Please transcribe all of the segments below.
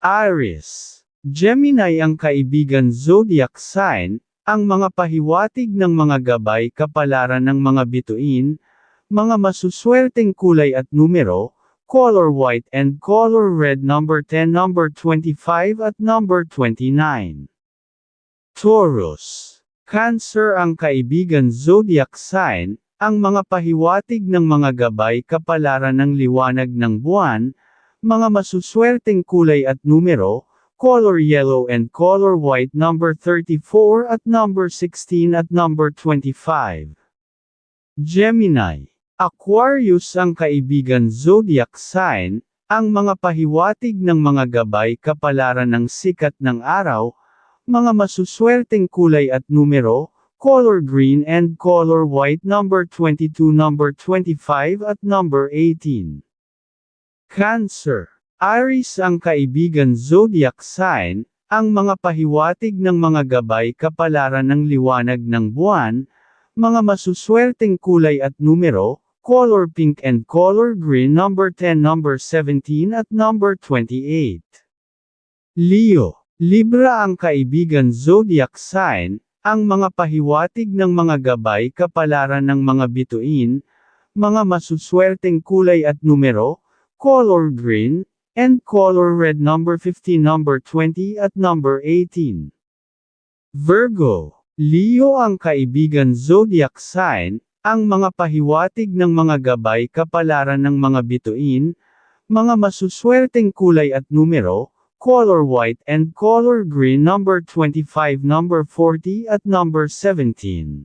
Aries. Gemini ang kaibigan zodiac sign, ang mga pahiwatig ng mga gabay kapalaran ng mga bituin, mga masuswerteng kulay at numero, color white and color red number 10 number 25 at number 29. Taurus. Cancer ang kaibigan zodiac sign, ang mga pahiwatig ng mga gabay kapalaran ng liwanag ng buwan, mga masuswerteng kulay at numero, color yellow and color white number 34 at number 16 at number 25. Gemini. Aquarius ang kaibigan zodiac sign, ang mga pahiwatig ng mga gabay kapalaran ng sikat ng araw, mga masuswerteng kulay at numero, color green and color white number 22 number 25 at number 18. Cancer. Aries ang kaibigan zodiac sign, ang mga pahiwatig ng mga gabay kapalaran ng liwanag ng buwan, mga masuswerteng kulay at numero, color pink and color green number 10 number 17 at number 28. Leo. Libra ang kaibigan zodiac sign, ang mga pahiwatig ng mga gabay kapalaran ng mga bituin, mga masuswerteng kulay at numero, color green, and color red number 15 number 20 at number 18. Virgo, Leo ang kaibigan zodiac sign, ang mga pahiwatig ng mga gabay kapalaran ng mga bituin, mga masuswerteng kulay at numero, color white and color green number 25 number 40 at number 17.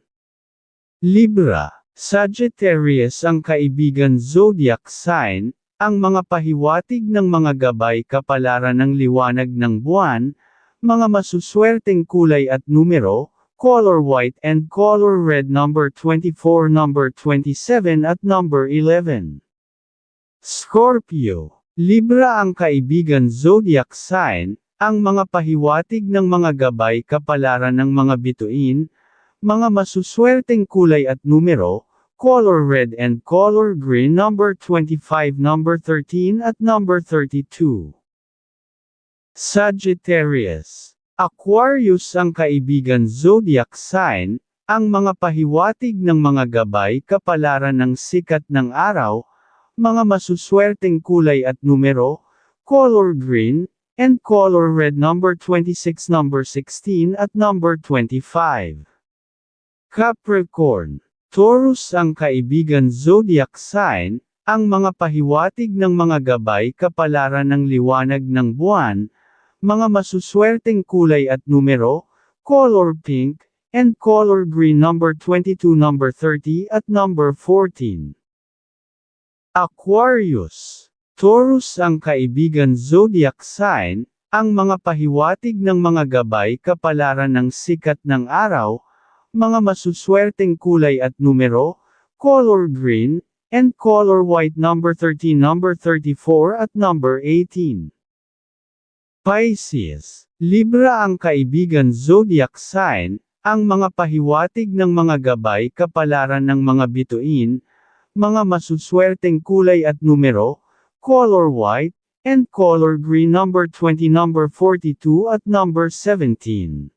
Libra, Sagittarius ang kaibigan zodiac sign, ang mga pahiwatig ng mga gabay kapalaran ng liwanag ng buwan, mga masuswerteng kulay at numero, color white and color red number 24 number 27 at number 11. Scorpio. Libra ang kaibigan zodiac sign, ang mga pahiwatig ng mga gabay kapalaran ng mga bituin, mga masuswerteng kulay at numero, color red and color green number 25 number 13 at number 32. Sagittarius. Aquarius ang kaibigan zodiac sign, ang mga pahiwatig ng mga gabay kapalaran ng sikat ng araw, mga masuswerteng kulay at numero, color green, and color red number 26 number 16 at number 25. Capricorn. Taurus ang kaibigan zodiac sign, ang mga pahiwatig ng mga gabay kapalaran ng liwanag ng buwan, mga masuswerteng kulay at numero, color pink, and color green number 22 number 30 at number 14. Aquarius. Taurus ang kaibigan zodiac sign, ang mga pahiwatig ng mga gabay kapalaran ng sikat ng araw, mga masuswerteng kulay at numero, color green, and color white number 13 number 34 at number 18. Pisces. Libra ang kaibigan zodiac sign, ang mga pahiwatig ng mga gabay kapalaran ng mga bituin, mga masuswerteng kulay at numero, color white, and color green number 20 number 42 at number 17.